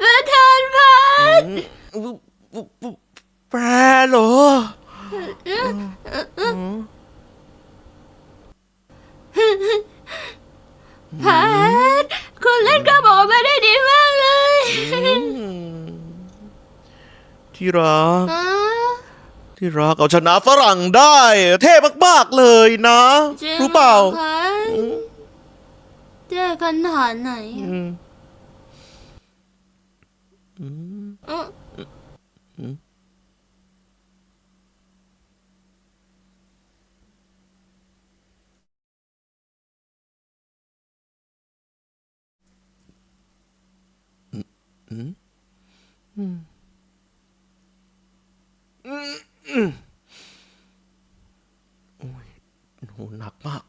ประธานพัดแปรเหรอพัดคุณเล่นกระบอกมาได้ดีมากเลยที่รักอ๋อที่รักเอาชนะฝรั่งได้ เท่มากๆเลยนะจงรู้เปล่าหอพัดเจ๊ขนาดไหน อืม อ๋อ โอ้หนักมาก